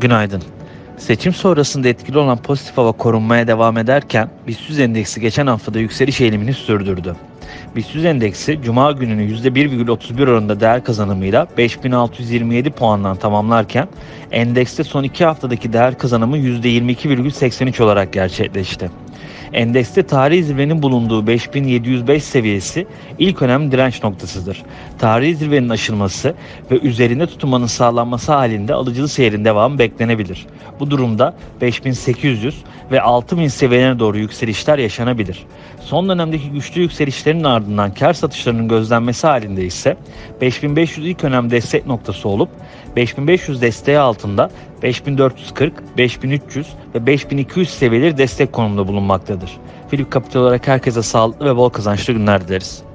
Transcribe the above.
Günaydın. Seçim sonrasında etkili olan pozitif hava korunmaya devam ederken BIST endeksi geçen haftada yükseliş eğilimini sürdürdü. BIST endeksi Cuma gününü %1,31 oranında değer kazanımıyla 5627 puandan tamamlarken endekste son 2 haftadaki değer kazanımı %22,83 olarak gerçekleşti. Endekste tarihi zirvenin bulunduğu 5705 seviyesi ilk önemli direnç noktasıdır. Tarihi zirvenin aşılması ve üzerinde tutunmanın sağlanması halinde alıcılı seyrin devamı beklenebilir. Bu durumda 5800 ve 6000 seviyelerine doğru yükselişler yaşanabilir. Son dönemdeki güçlü yükselişlerin ardından kar satışlarının gözlenmesi halinde ise 5500 ilk önemli destek noktası olup 5500 desteği altında 5440, 5300 ve 5200 seviyeleri destek konumunda bulunmaktadır. Philip Capital olarak herkese sağlıklı ve bol kazançlı günler dileriz.